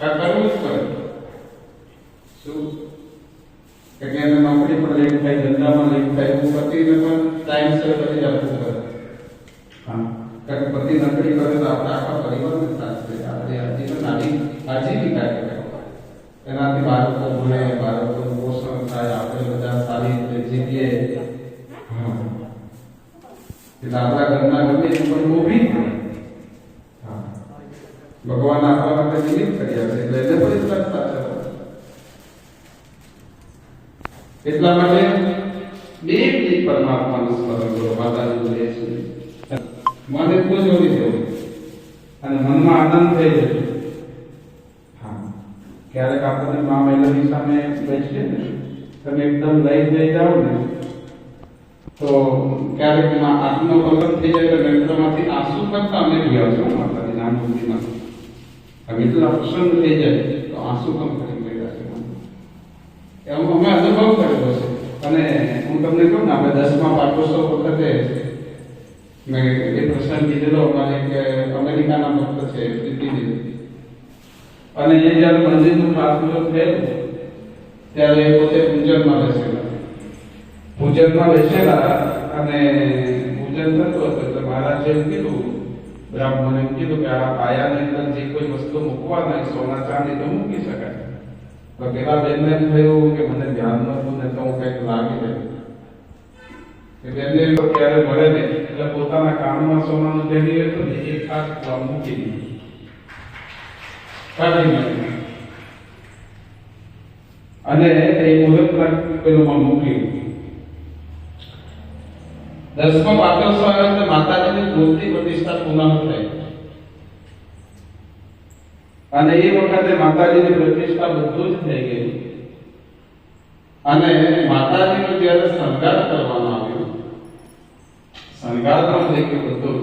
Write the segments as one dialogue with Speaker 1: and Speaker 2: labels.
Speaker 1: આ કરવું જ પડે શું કે કે એને નોકરી પર લેટ થાય ધંધામાં લેટ થાય હું પતિને પણ ટાઈમસર કરી આપવું પડે હા કારણ કે પતિ નોકરી કરે તો આપણે આખા પરિવારને ત્રાસ થાય આપણે આજીવન આજી આજીવિકા કહેવાય એનાથી બાળકો ભણે બાળકોનું પોષણ થાય આપણે બધા સારી રીતે જીવીએ હા એટલે આપણા ઘરના ગમે એ પણ ઊભી એટલા માટે બે મિનિટ પરમાત્માનું સ્મરણ કરો માતાજી લે છે મન એટલું જ હોવી જોઈએ અને મનમાં આનંદ થઈ જશે હા ક્યારેક આપણને મા મેલડી સામે બેસીએ ને તમે એકદમ લઈ જઈ જાઓ ને તો ક્યારેક માં આત્મનો પલક થઈ જાય તો નેત્રમાંથી આંસુ કરતા અમે જોયા છે હો માતાજી નામ બુદ્ધિમાં અમે એટલા પ્રસન્ન થઈ જાય તો આંસુ પણ કરી ગયા છે એમ અમે અનુભવ કરેલો છે અને હું તમને કહું ને, આપણે દસમા પાઠોત્સવ વખતે મેં એ પ્રસંગ કીધેલો અમારે કે અમેરિકાના ભક્ત છે અને એ જ્યારે મંદિરનું પ્રાર્થના થયેલું, ત્યારે એ પોતે પૂજનમાં બેસેલા. પૂજનમાં બેસેલા અને પૂજન થતું હતું એટલે મહારાજે એમ કીધું, બ્રાહ્મણે એમ કીધું કે આ પાયાની અંદર જે કોઈ વસ્તુ મૂકવાના સોના ચાંદી તો મૂકી શકાય. તો પેલા બેનને થયું કે મને ધ્યાન નતું ને તો હું કંઈક લાગી એટલે એમને ક્યારે મૂકી દીધું. અને માતાજીની મૂર્તિ પ્રતિષ્ઠા પુનઃ થઈ. અને એ વખતે માતાજીની પ્રતિષ્ઠા બધું જ થઈ ગઈ. અને માતાજીનો જ્યારે શણગાર કરવામાં આવ્યો, શણગાર પણ થઈ બધું.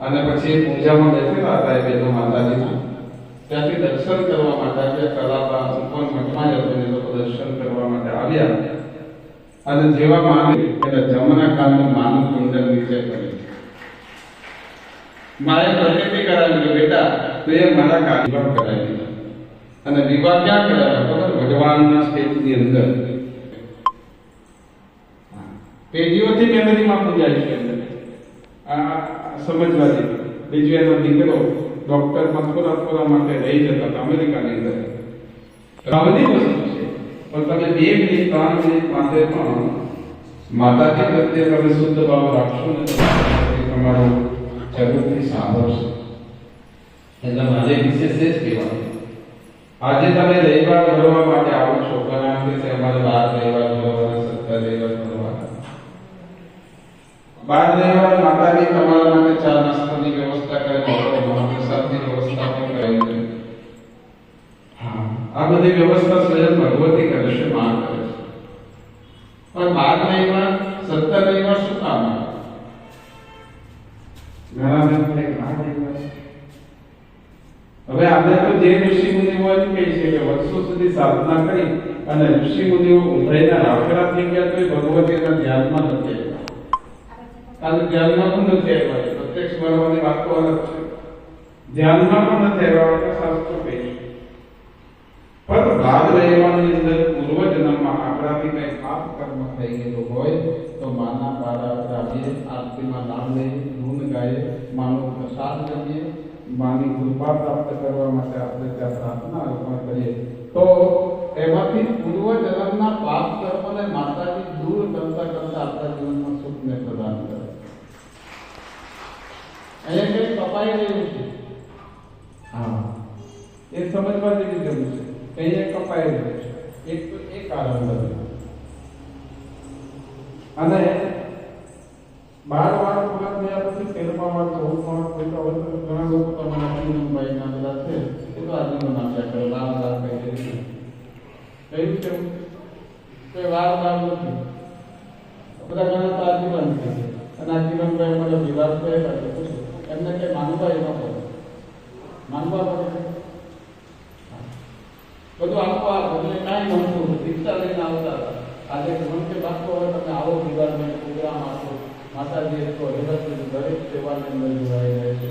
Speaker 1: અને પછી પૂજામાં બેઠેલા હતા એ બેનો માતાજીના. ત્યાંથી દર્શન કરવા માટે આજે કલાબા ઉપર મઠમાં જ લોકો દર્શન કરવા માટે આવ્યા. અને જેવા માને એટલે જમના કાળનું માનું કુંડળ નીચે પડ્યું. માએ પ્રગતિ કરાવી બેટા તો એ મારા કાળ કરાવી દીધા. અને વિવાહ ક્યાં કરાવ્યા? ખબર? ભગવાનના સ્ટેજની અંદર. પેઢીઓથી મેમરીમાં પૂજાય છે સમજવા જેવું બીજું દીકરો ડોક્ટર મથુરા થોડા માટે રહી જતા હતા અમેરિકાની અંદર. બધી વસ્તુ છે. પણ તમે બે મિનિટ, ત્રણ મિનિટ માટે પણ માતાજી પ્રત્યે તમે શુદ્ધ ભાવ રાખશો ને તમારો જરૂરથી સાંભળશે. એટલે મારે વિશેષ એ જ કહેવાનું આજે તમે રવિવાર ભરવા માટે આવો છો ઘણા કે છે અમારે બાર રવિવાર ભરવાના સત્તર રવિવાર ભરવાના બાર રવિવાર માતાજી તમારા માટે ચા નાસ્તાની વ્યવસ્થા કરે મહાપ્રસાદની વ્યવસ્થા પણ કરે છે હા આ બધી વ્યવસ્થા સ્વયં ભગવતી કરે છે માં કરે છે પણ બાર રવિવાર સત્તર રવિવાર શું કામ આવે ઘણા હવે આપણે તો જે ઋષિ મુનિઓ એમ કહે છે કે વર્ષો સુધી સાધના કરી અને ઋષિ મુનિઓ ઉભરાઈના રાખડા થઈ ગયા તો એ ભગવતીના ધ્યાનમાં નથી આવ્યા કારણ ધ્યાનમાં પણ નથી આવ્યા પ્રત્યક્ષ મળવાની વાત તો અલગ છે ધ્યાનમાં પણ નથી આવ્યા આપણે શાસ્ત્રો કહે છે પણ બાદ રહેવાની અંદર પૂર્વજન્મમાં આપણાથી કંઈ પાપ કર્મ થઈ ગયેલું હોય તો માના પાડા આપીએ આરતીમાં નામ લઈએ ગુણ ગાઈએ માનો પ્રસાદ લઈએ માની કૃપા પ્રાપ્ત કરવા માટે આપણે ત્યાં પ્રાર્થના અર્પણ કરીએ. તો એમાંથી પૂર્વજન્મના પાપ કર્મને માતાજી દૂર કરતા કરતા આપણા જીવનમાં સુખને પ્રદાન કરે. અહીંયા કંઈ કપાઈ રહ્યું છે. હા. એ સમજવા જેવી જરૂર છે. અહીંયા કપાઈ રહ્યું છે. એક તો એ કારણ બન્યું અને બાર વાર પૂરા થયા પછી તેરમા વાર ચૌદ વાર કોઈ ઘણા લોકો તમારા ભાઈ ના બધા છે એ તો આજીવન આપ્યા કરે વાર વાર કહી દે કહ્યું છે કોઈ વાર વાર નથી બધા ઘણા તો આજીવન છે અને આજીવનભાઈ મને વિવાદ છે પૂછો એમને કંઈ માનવા એ પડે માનવા પડે બધું આપવા એટલે કાંઈ નહોતું દીક્ષા લઈને આવતા. આજે ઘણું કે બાપુ હવે તમે આવો દિવાળીનો પ્રોગ્રામ આપો માતાજી તો હેરત દરેક સેવાની અંદર જોડાઈ રહે છે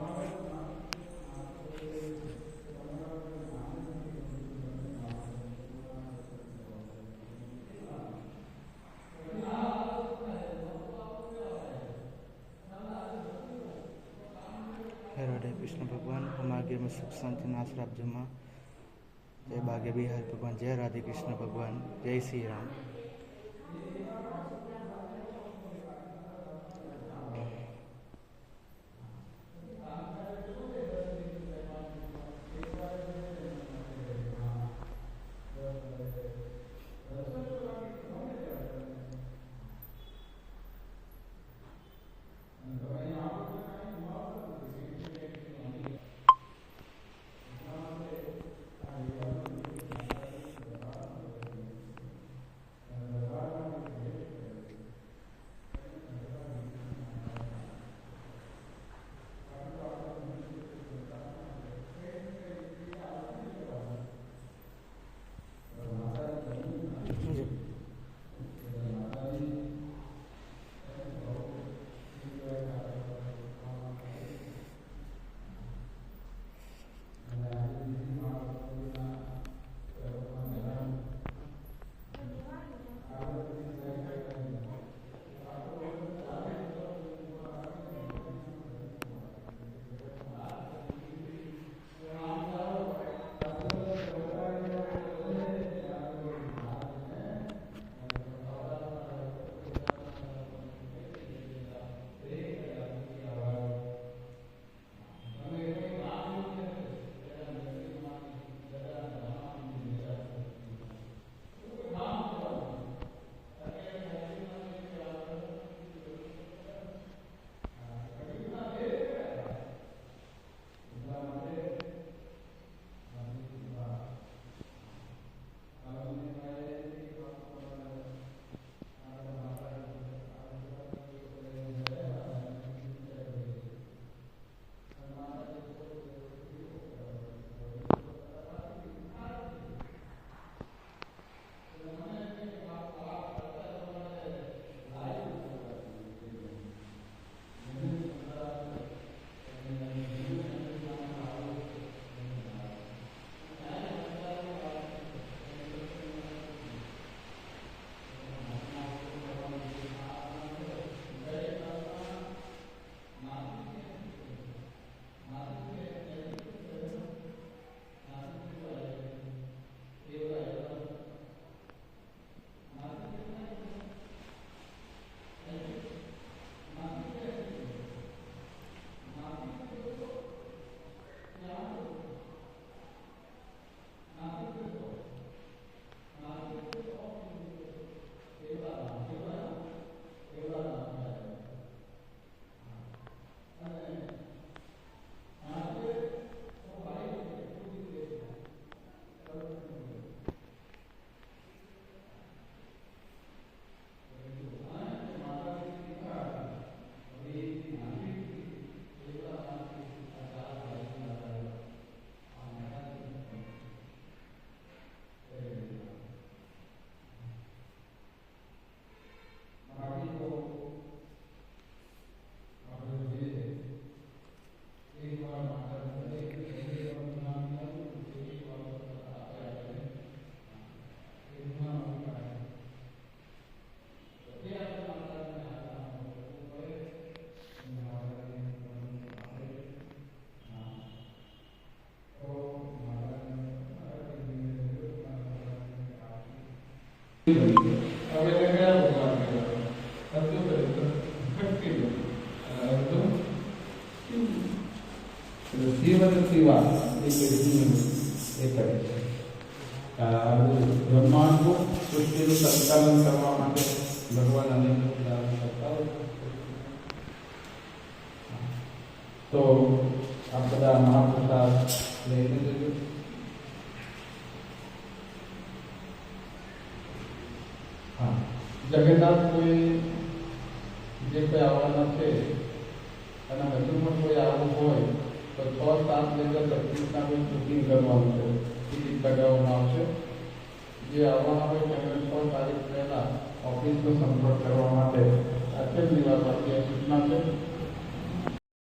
Speaker 2: हरे कृष्ण भगवान हमारे में सुख, शांति, नाश जमा
Speaker 1: जय भाग्य बिहार भगवान। जय राधे कृष्ण, भगवान। जय श्री राम। શિવ અને શિવા એ પેઢીનું એ કરે છે આ બધું બ્રહ્માંડનું સૃષ્ટિનું સંચાલન કરવા માટે ભગવાન અનેક ઉદાહરણ કરતા હોય છે. તો આ બધા મહાપ્રસાદ લઈને જજો હા જગન્નાથ કોઈ જે કોઈ આવવાના છે અને હજુ પણ કોઈ આવવું હોય તો છ સાતની અંદર તકલીફના કોઈ બુકિંગ કરવાનું છે. ટિકિટ કઢાવવામાં આવશે. જે આવવાના હોય તેમને છ તારીખ પહેલા ઓફિસનો સંપર્ક કરવા માટે રાજ્ય આપી સૂચના છે.